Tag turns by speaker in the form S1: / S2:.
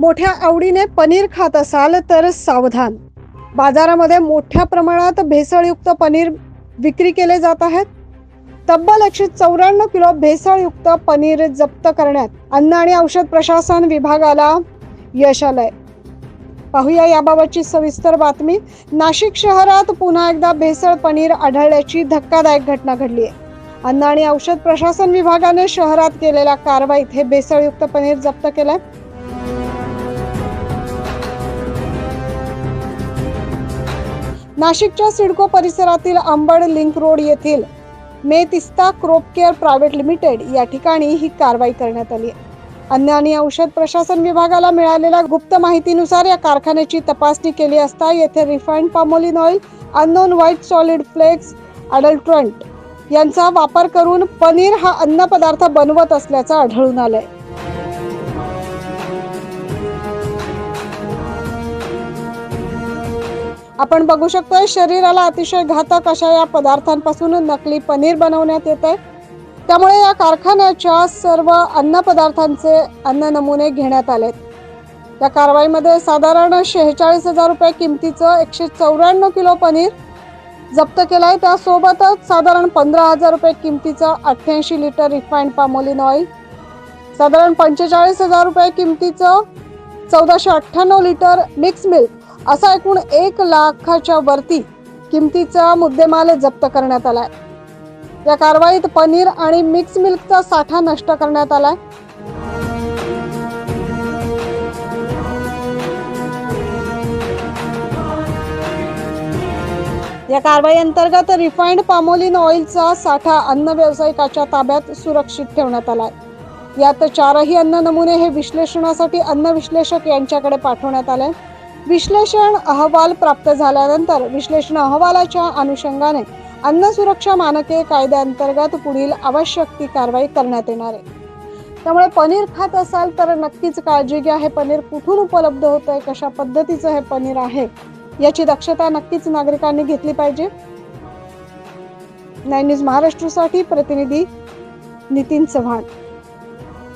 S1: मोठ्या आवडीने पनीर खात असाल तर सावधान. बाजारामध्ये मोठ्या प्रमाणात भेसळयुक्त पनीर विक्री केले जात आहेत. तब्बल एकशे चौऱ्याण्णव किलो भेसळयुक्त पनीर जप्त करण्यात अन्न आणि औषध प्रशासन विभागाला यश आलंय. पाहूया याबाबतची सविस्तर बातमी. नाशिक शहरात पुन्हा एकदा भेसळ पनीर आढळल्याची धक्कादायक घटना घडली आहे. अन्न आणि औषध प्रशासन विभागाने शहरात केलेल्या कारवाईत हे भेसळयुक्त पनीर जप्त केलंय. नाशिकच्या सिडको परिसरातील अंबड लिंक रोड येथील Metista crop care private limited या ठिकाणी ही कारवाई करण्यात आली आहे. अन्न आणि औषध प्रशासन विभागाला मिळालेल्या गुप्त माहितीनुसार या कारखान्याची तपासणी केली असता येथे refined palmolein oil unknown white solid flakes adulterant यांचा वापर करून पनीर हा अन्नपदार्थ बनवत असल्याचं आढळून आलंय. आपण बघू शकतोय शरीराला अतिशय घातक अशा या पदार्थांपासून नकली पनीर बनवण्यात येत आहे. त्यामुळे या कारखान्याच्या सर्व अन्नपदार्थांचे अन्न नमुने घेण्यात आलेत. या कारवाईमध्ये साधारण शेहेचाळीस हजार रुपये किमतीचं एकशे चौऱ्याण्णव किलो पनीर जप्त केलं आहे त्यासोबतच साधारण पंधरा हजार रुपये किमतीचं अठ्ठ्याऐंशी लिटर रिफाईंड पामोलिन ऑइल साधारण पंचेचाळीस हजार रुपये किमतीचं चौदाशे अठ्ठ्याण्णव लिटर मिक्स मिल्क असा एकूण एक लाखाच्या वरती किमतीचा मुद्देमाल जप्त करण्यात आलाय. या कारवाईत पनीर आणि मिक्स मिल्कचा साठा नष्ट करण्यात आलाय. या कारवाई अंतर्गत रिफाईंड पामोलिन ऑइलचा साठा अन्न व्यावसायिकाच्या ताब्यात सुरक्षित ठेवण्यात आलाय. यात चारही अन्न नमुने हे विश्लेषणासाठी अन्न विश्लेषक यांच्याकडे पाठवण्यात आले. विश्लेषण अहवाल प्राप्त झाल्यानंतर विश्लेषण अहवालाच्या अनुषंगाने अन्न सुरक्षा मानके कायद्याअंतर्गत पुढील आवश्यक ती कारवाई करण्यात येणार आहे. त्यामुळे पनीर खात असाल तर नक्कीच काळजी घ्या. हे पनीर कुठून उपलब्ध होत आहे कशा पद्धतीचं हे पनीर आहे? याची दक्षता नक्कीच नागरिकांनी घेतली पाहिजे. नाईन न्यूज महाराष्ट्रसाठी प्रतिनिधी नितीन चव्हाण.